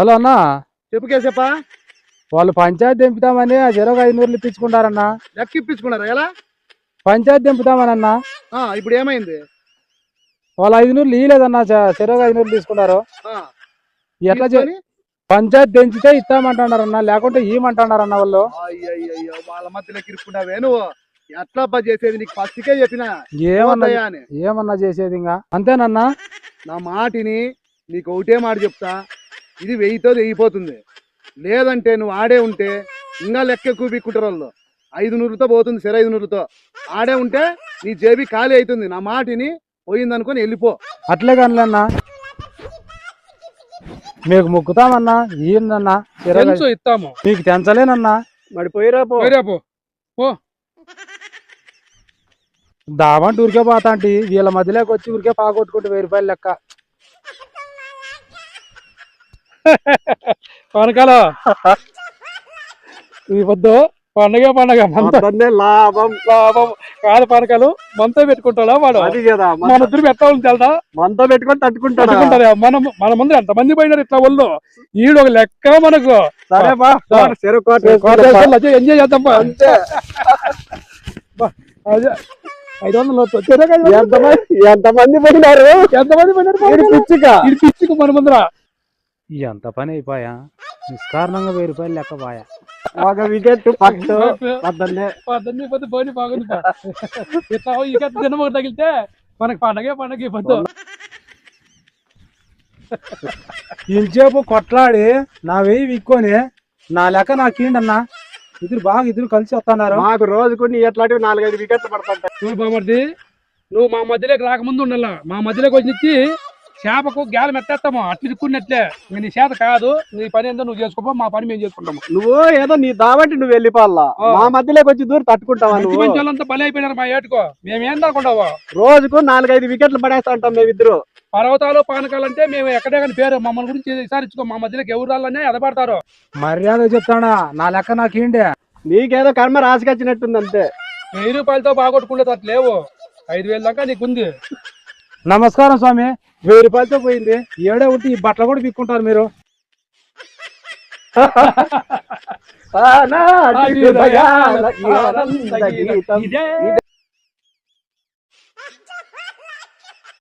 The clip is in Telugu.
హలో అన్న. చెప్పు కేసప్ప వాళ్ళు పంచాయతీ దింపుతామని ఆ చెరువు ఐదు నూరులు ఇప్పించుకుంటారన్న. లెక్క ఇప్పించుకున్నారా? ఎలా? పంచాయతీ దింపుతామని అన్న ఇప్పుడు ఏమైంది? వాళ్ళు ఐదు నూరులు ఇయ్యలేదన్న చె- చెరువు ఐదు నూరులు తీసుకున్నారు ఎట్లా చే- తీసుకొని, పంచాయతీ దించితే ఇస్తామంటున్నారన్న లేకుంటే ఇవ్వమంటున్నారన్న వాళ్ళు. వాళ్ళ మధ్యలో కిరుక్కున్నావే నువ్వు. ఎట్లా అబ్బా చేసేది? నీకు ఫస్ట్కే చెప్పిన. ఏమన్నా ఏమన్నా చేసేది ఇంకా? అంతేనన్నా? నా మాటిని నీకు ఒకటే మాట చెప్తా. ఇది వెయ్యితో వెయ్యిపోతుంది. లేదంటే నువ్వు ఆడే ఉంటే ఇంకా లెక్క ఎక్కువ పిక్కుంటారు వాళ్ళు. ఐదు నూరులతో పోతుంది సరే ఐదు నూరులతో ఆడే ఉంటే నీ జేబీ ఖాళీ అవుతుంది నా మాటిని పోయిందనుకొని వెళ్ళిపో. అట్లే కానిలేనా మీకు మొక్కుతామన్నా తెలుసు ఇస్తాము. మీకు తెంచలేనన్నా. మరి పోయిరా పో. దావంటే ఊరికే పోతా అంటే వీళ్ళ మధ్యలోకి వచ్చి ఊరికే పాగొట్టుకుంటూ వెయ్యి రూపాయలు లెక్క. పనకాల. ఈ పొద్దు పండగ పండగ మంత. లాభం. లాభం. కాదు పనకాలు మనతో పెట్టుకుంటాడా వాడు? అది కదా మన ఇద్దరు పెట్టాలని తెలుదా మనతో పెట్టుకొని తట్టుకుంటాడు? మనం మన ముందు ఎంత మంది పోయినారు ఇట్లా ఒళ్ళు? ఈడు ఒక లెక్క మనకు. సరే ఎంజాయ్ చేద్దాం అదే ఐదు వందలు వద్దు. ఎంతమంది ఎంతమంది పోయినారు? ఎంతమంది పోయినారు? ఇది? పిచ్చిక. ఇది పిచ్చికి మన ముందర. ఎంత పని అయిపోయా? నిష్కారణంగా వెయ్యి రూపాయలు లెక్క పోయా. ఒక వికెట్ పట్టు పద్దన్నే. పద్దెనిమిది పొద్దు పోయి బాగుంది. ఇట్లా తగిలితే మనకి పండగే పండగ పొద్దు. ఇంచేపు కొట్లాడి నా వెయ్యి విక్కొని నా లెక్క నాకు అన్నా ఇద్దరు బాగా ఇద్దరు కలిసి వస్తున్నారు. మాకు రోజుకు నీ ఎట్లాంటివి నాలుగైదు వికెట్లు పడుతుంటాయి చూడు బామర్ది నువ్వు మా మధ్యలోకి రాకముందు ఉండాల? మా మధ్యలోకి వచ్చి చేపకు గ్యాలం ఎత్తేస్తాము అట్లు నీ చేత కాదు నీ పని ఏందో నువ్వు చేసుకోపో మా పని మేము చేసుకుంటాము. నువ్వు ఏదో నీ దాబట్టి నువ్వు వెళ్ళిపోవాలా ఆ. మా మధ్యలోకి వచ్చి దూరం తట్టుకుంటావా నువ్వు? బలి అయిపోయినారు మా ఏటుకో. మేము ఏం అనుకుంటావు రోజుకు నాలుగైదు వికెట్లు పడేస్తా ఉంటాం మేమిద్దరు. పర్వతాలు పానకాలు అంటే మేము ఎక్కడే కానీ పేరు. మమ్మల్ని గురించి విచారించుకో మా మధ్యలోకి ఎవరు రాళ్ళనే ఎదపడతారు మర్యాద చెప్తాడా నా లెక్క నాకు ఏంటి? నీకేదో కర్మ రాసుకొచ్చినట్టుంది అంతే వెయ్యి రూపాయలతో బాగొట్టుకుంటే అట్లా లేవు. ఐదు వేల దాకా నీకుంది. నమస్కారం స్వామి. వెయ్యి రూపాయలతో పోయింది. ఏడే ఉంటే ఈ బట్టలు కూడా పిక్కుంటారు మీరు. ఇదే.